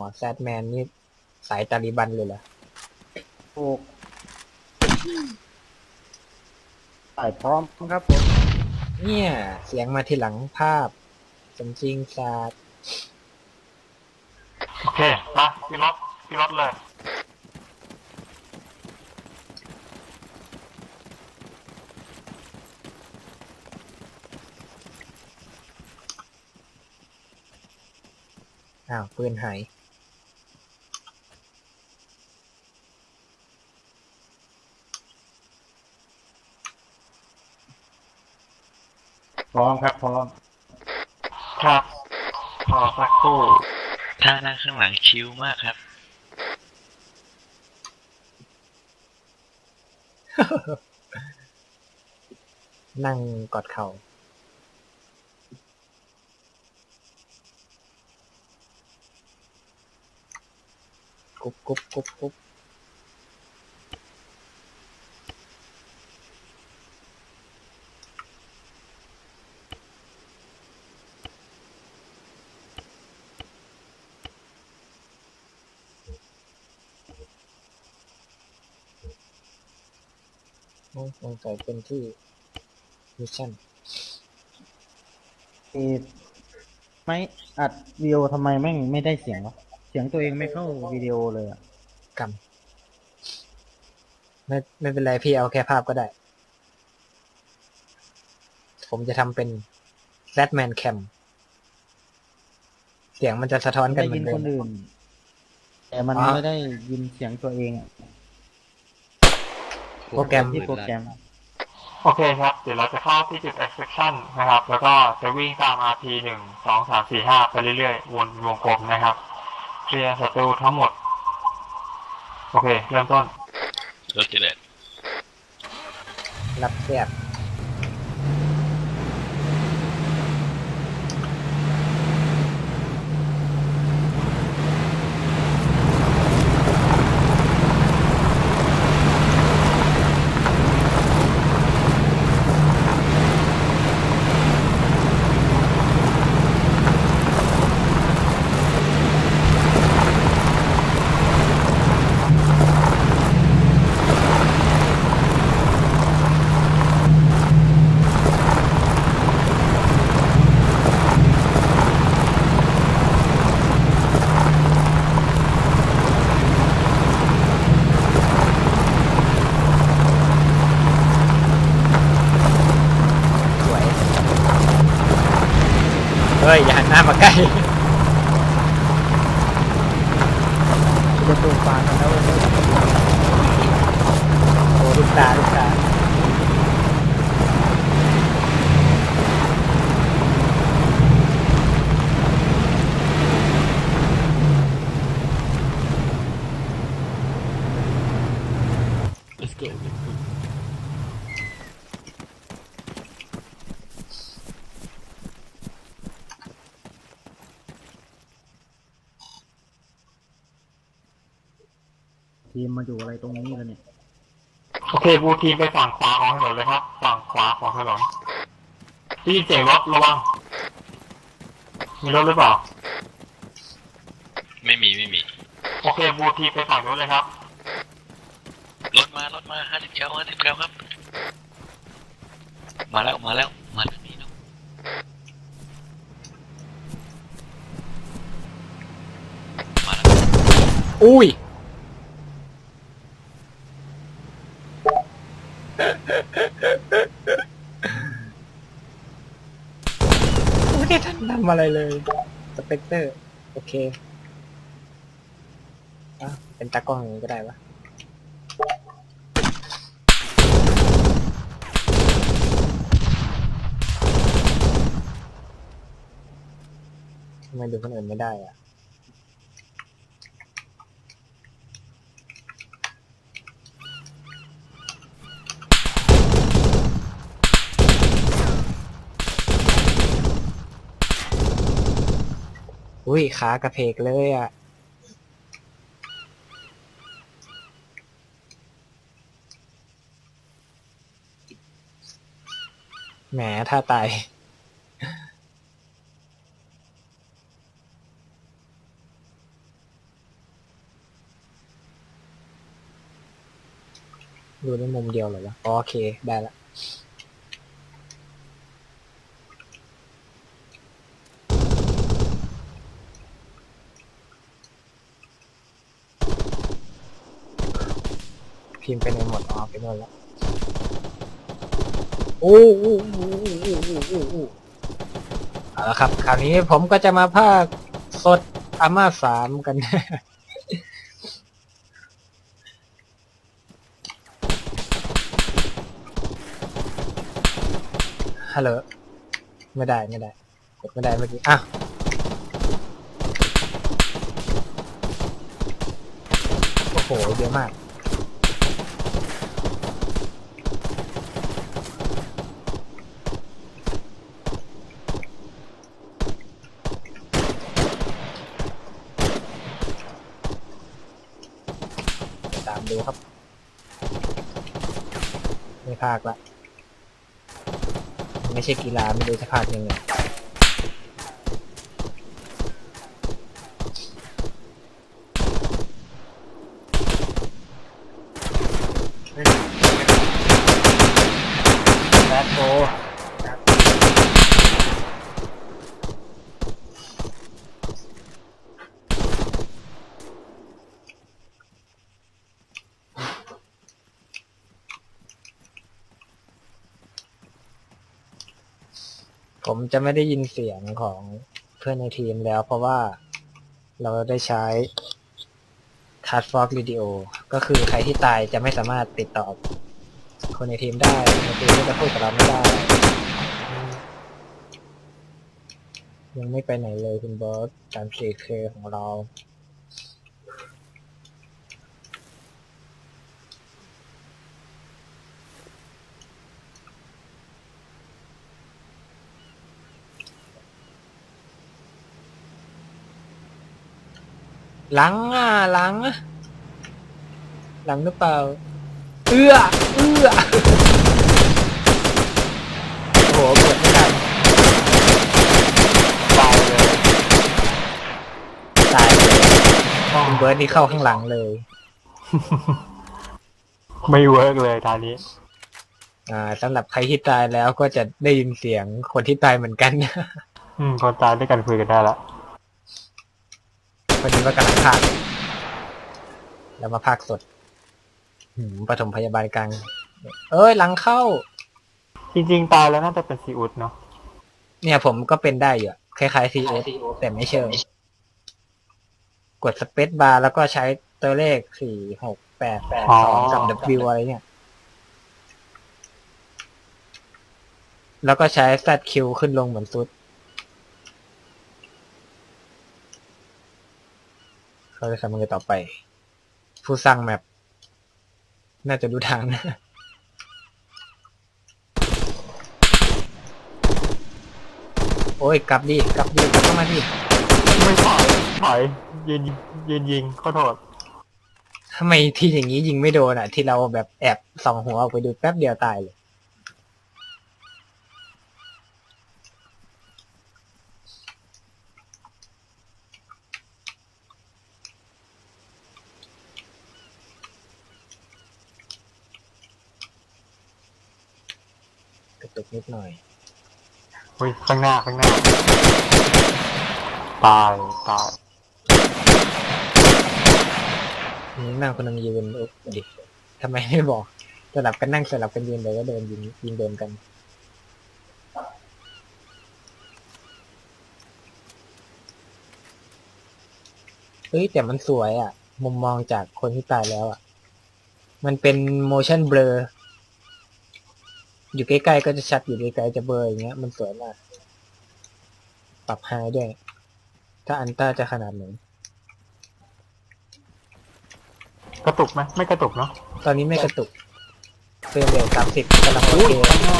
หมอแซดแมนนี่สายตาลิบันเลยเหรอถูกถ่ายพร้อมครับผม เนี่ย เสียงมาทีหลังภาพสมจริงศาสตร์โอเค มาพี่รถพี่รถเลย อ้าวปืนหาย ร้อมครับพร้อมครับพอสักครู่ท่านั่งข้างหลังชิลมากครับ นั่งกอดเข่ากุ๊บกุ๊บกุ๊บกุ๊บ สงสัยเป็นที่มิชชั่นเอไม่อัดวิดีโอทำไมแม่งไม่ได้เสียงวะเสียงตัวเองไม่เข้าวิดีโอเลยอะกรรมไม่ไม่เป็นไรพี่เอาแค่ภาพก็ได้ ผมจะทำเป็น Batman Cam เสียงมันจะสะท้อนกันได้เหมืยิอนนเดิคม นอื่น แต่มันอ๋อ ไม่ได้ยินเสียงตัวเองอะ โปรแกรมที่โปรแกรม โอเคครับ เดี๋ยวเราจะเข้าที่จุด extraction นะครับ แล้วก็จะวิ่งตาม RP หนึ่งสองสามสี่ห้าไปเรื่อยๆ วนวงกลมนะครับ เคลียร์ศัตรูทั้งหมด โอเค เริ่มต้น รถเจริญรับเสียบ สวย เฮ้ย อย่าหันหน้ามาใกล้จะตูปากกันแล้วเว้ยโอ้ลูกตาลูกตา ทีมมาอยู่อะไรตรงนี้กันเนี่ย โอเคบูทีมไปฝั่งขวาของถนนเลยครับฝั่งขวาของถนนได้ยินเสียงรถระวัง มีรถหรือเปล่า ไม่มีไม่มี โอเคบูทีมไปฝั่งนู้นเลยครับ รถมารถมาห้าสิบเก้าห้าสิบเก้าครับ มาแล้วมาแล้วมาทางนี้แล้วมาแล้วอุ้ย ไม่ได้ทันทำอะไรเลย สเปกเตอร์ โอเคอะเป็นตากล้องอย่างนี้ก็ได้ปะทำไมดูคนอื่นไม่ได้อะ อุ้ยขากระเพกเลยอะ แหมถ้าตาย ดูในมุมเดียวเหรอวะ โอเค ได้ละ พิมพ์ไปในหมดอ๋อไปโน่นแล้วโอ้โอ้โอ้โอ้โอ้โอ้โอ้เอาละครับ คราวนี้ผมก็จะมาภาคสดอาม่าสามกัน ฮัลโหล ไม่ได้ไม่ได้กดไม่ได้เมื่อกี้ อะโอ้โหเยอะมาก ครับ ไม่พาคละ ไม่ใช่กีฬาไม่รู้จะภาคยังไง แบทโบ ผมจะไม่ได้ยินเสียงของเพื่อนในทีมแล้ว เพราะว่าเราได้ใช้ c a t f o x Radio ก็คือใครที่ตายจะไม่สามารถติดต่อ คนในทีมได้คนในทีมก็จะพูดกับเราไม่ได้ ยังไม่ไปไหนเลยคุณบอสตาม 4K ของเรา หลังอะหลังอะหลังหรือเปล่า เอื้อ เอื้อ โอ้โหเปิดไม่ทันตายเลยตายเลยต้องคุณเบิร์ดนี่เข้าข้างหลังเลย ไม่เวิร์กเลยตอนนี้ อ่าสำหรับใครที่ตายแล้วก็จะได้ยินเสียงคนที่ตายเหมือนกัน อืมคนตายด้วยกันคุยกันได้ละ วันนี้ว่ากำลังพากย์แล้วมาพากย์สดหืมปฐมพยาบาลกลาง เอ้ยหลังเข้า จริงๆตายแล้วน่าจะเป็นซีอุดเนาะเนี่ยผมก็เป็นได้อยู่อะคล้ายๆ C O แต่ไม่เชิงกดสเปซบาร์แล้วก็ใช้ตัวเลขสี่หกแปดแปดสองกับ W อะไรเนี่ย แล้วก็ใช้ ZQ ขึ้นลงเหมือนซุด เขาจะทำยังไงต่อไป ผู้สร้างแมปน่าจะดูทางนะโอ้ยกลับดิกลับดิกลับเข้ามาดิไม่ถอยถอยยืนยืนยิงขอโทษทำไมที่อย่างนี้ยิงไม่โดนอะ ที่เราแบบแอบส่องหัวออกไปดูแป๊บเดียวตายเลย ระตุกนิดหน่อยอุ้ยข้างหน้าข้างหน้า ตายตายนี่นั่งคนหนึงยืนอุ๊บดิทำไมไม่บอกสลับกันนั่งสลับกันยืนเดี๋ยวก็เดินยิงยิงโดนกันเฮ้ยแต่มันสวยอะ มุมมองจากคนที่ตายแล้วอะ มันเป็น motion blur อยู่ใกล้ๆก็จะชัดอยู่ไกลๆจะเบลออย่างเงี้ย มันสวยมาก ปรับไฮด้วย ถ้าอันต้าจะขนาดไหนกระตุกไหมไม่กระตุกเนาะตอนนี้ไม่กระตุกเฟรมเรทสามสิบกำลังโอเคข้างหน้า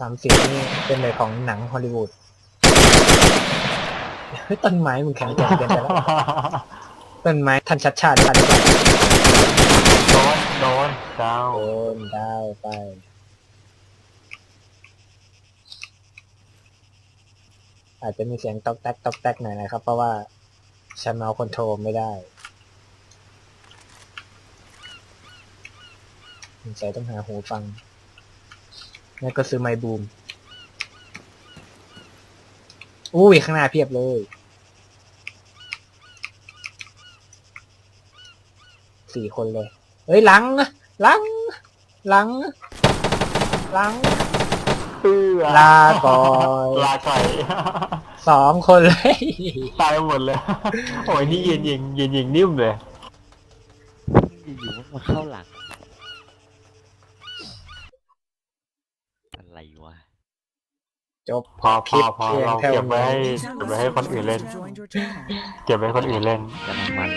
สามสิบนี่เป็นเลยของหนังฮอลลีวูดเฮ้ยต้นไม้มึงแข็งแกร่งเกินไปแล้วต้นไม้ทันชัดชาติทันแบบ โดนดาวโดนดาวไปอาจจะมีเสียงตอกแตกตอกแตกหน่อยนะครับ เพราะว่าฉันเมาส์คอนโทรลไม่ได้สงสัยต้องหาหูฟังแล้วก็ซื้อไมค์บูม อุ้ย ข้างหน้าเพียบเลย สี่คนเลย เฮ้ยหลังหลังหลังหลังเอื้อลาก่อยลาก่อยสองคนเลยตายหมดเลย โอ้ยนี่ยืนยิงยืนยิงนิ่มเลยอยู่ๆมันมาเข้าหลัง อะไรวะ จบพอพอพอคลิปเราเพียงเก็บไว้แค่ให้วันนี้เก็บไว้ให้คนอื่นเล่น Joined your channel. เก็บไว้ให้คนอื่นเล่นกำลังมัน